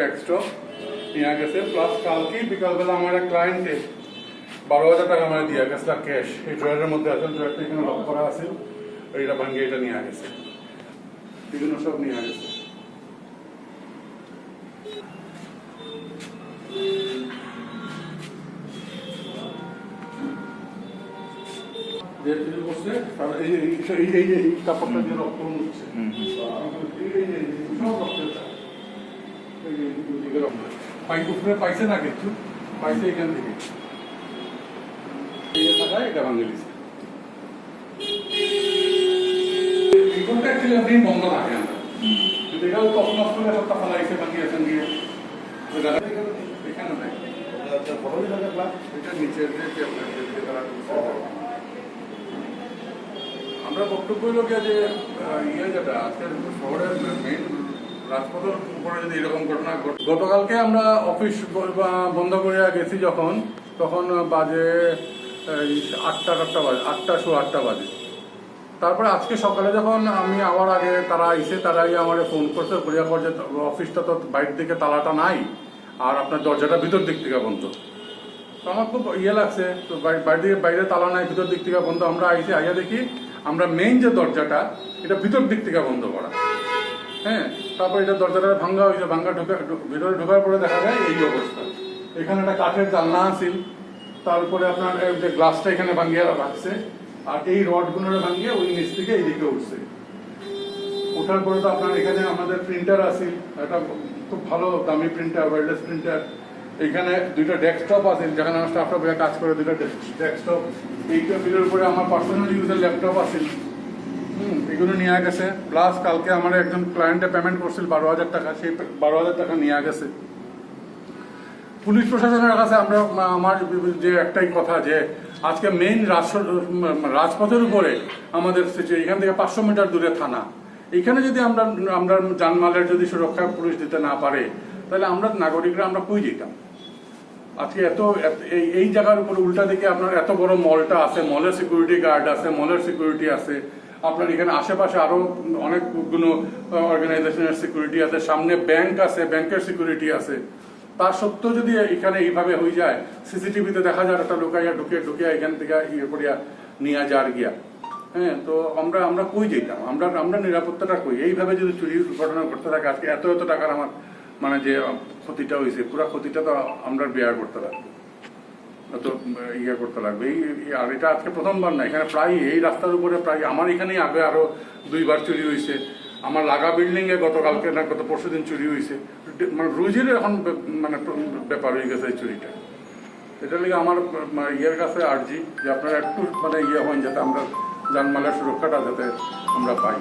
Desktop নিয়ে গেছে plus কালকেই বিকালবেলা আমার এক ক্লায়েন্টে বারো হাজার টাকা আমার দিয়ে গেছে ক্যাশ এই ড্রয়ারের মধ্যে আছে ড্রয়ারটা এখানে লক করা আছে এইটা ভাঙ্গিয়ে এটা নিয়ে গেছে বিভিন্ন সব নিয়ে গেছে এই কাপড়টা দিয়ে রক্ত মুছছে এই এই এই সব রক্তের দাগ। এই যে দুদিকে রক্ত। পাই উপরে পাইছে না কিছু? পাইছে এখান থেকে। এটা ভাঙে দিছে এইগুলোটা অ্যাকচুয়ালি আপনি বন্ধ আমরা। কিন্তু এটাও তখন ফালাইছে ভাঙিয়েছেন দিয়ে এখানে আমরা বক্তব্য গিয়া যে ইয়ে যেটা, আজকের শহরের মেইন রাজপথের উপরে যদি এরকম ঘটনা ঘটে, গতকালকে আমরা অফিস বন্ধ করে গেছি যখন, তখন বাজে আটটা আটটা বাজে, আটটা শো আটটা বাজে। তারপরে আজকে সকালে যখন আমি আবার আগে তারা আইসে তারা আগে আমার ফোন করছে করিয়া পর যে অফিসটা তো বাইরের দিকে তালাটা নাই, আর আপনার দরজাটা ভিতর দিক থেকে বন্ধ। তো আমার খুব ইয়ে লাগছে, তো বাই- বাইরে দিকে, বাইরে তালা নাই, ভিতর দিক থেকে বন্ধ। আমরা আইসে আইয়া দেখি, আমরা মেইন যে দরজাটা, এটা ভিতর দিক থেকে বন্ধ করা। হ্যাঁ তারপর এটা দরজাটা ভাঙ্গা হয়েছে, ভাঙ্গা ঢুকে ভিতরে ঢোকার পরে দেখা যায় এই অবস্থা। এখানে একটা কাঠের জানলা আছিল, তারপরে আপনার যে গ্লাসটা এখানে ভাঙ্গিয়ে রাখছে, আর এই রডগুলো ভাঙ্গিয়ে ওই নিচ থেকে এইদিকে উঠছে। ওঠার পরে তো আপনার এখানে আমাদের প্রিন্টার আছে একটা খুব ভালো দামি প্রিন্টার ওয়ারলেস প্রিন্টার এখানে দুইটা ডেস্কটপ আছে যেখানে আমার স্টাফরা বসে কাজ করে, দুইটা ডেস্কটপ এইটা টেবিলের উপরে আমার পার্সোনাল ইউজের ল্যাপটপ আছে এগুলো নিয়ে গেছে। প্লাস কালকে আমার একজন ক্লায়েন্টে পেমেন্ট করছিল বারো হাজার টাকা। সেই বারো হাজার টাকা নিয়ে গেছে। পুলিশ প্রশাসনের কাছে আমরা আমার যে একটাই কথা যে আজকে মেইন রাজপথের উপরে আমাদের এখান থেকে পাঁচশো মিটার দূরে থানা। এখানে যদি আমরা আমরা জানমালের যদি সুরক্ষা পুলিশ দিতে না পারে, তাহলে আমরা নাগরিকরা আমরা কই যেতাম? আজকে এত এই জায়গার উপর উল্টা দিকে আপনার এত বড় মলটা আছে, মলের সিকিউরিটি গার্ড আছে, মলের সিকিউরিটি আছে। আপনার এখানে আশেপাশে আরও অনেকগুলো অর্গানাইজেশনের সিকিউরিটি আছে, সামনে ব্যাংক আছে ব্যাংকের সিকিউরিটি আছে। তার সত্ত্বেও যদি এখানে এইভাবে হয়ে যায় সিসিটিভিতে দেখা যায়, একটা লুকাইয়া ঢুকে ঢুকে এখান থেকে ইয়ে করিয়া নিয়ে যার গিয়া। হ্যাঁ তো আমরা আমরা কই যেতাম? আমরা আমরা নিরাপত্তাটা কই? এইভাবে যদি চুরির ঘটনা ঘটতে থাকে, আজকে এত এত টাকার আমার মানে যে ক্ষতিটা হয়েছে পুরো ক্ষতিটা তো আমরা বেয়ার করতে লাগবে তো ইয়ে করতে লাগবে। এই আর এটা আজকে প্রথমবার না, এখানে প্রায় এই রাস্তার উপরে প্রায় আমার এখানেই আগে আরও দুইবার চুরি হয়েছে। আমার লাগা বিল্ডিং এ গতকালকে না, গত পরশু দিন চুরি হয়েছে। মানে রোজের এখন মানে ব্যাপার হয়ে গেছে এই চুরিটা। এটা লিগে আমার ইয়ের কাছে আর্জি যে আপনারা একটু মানে ইয়ে হন যাতে আমরা জানমালের সুরক্ষাটা যাতে আমরা পাই।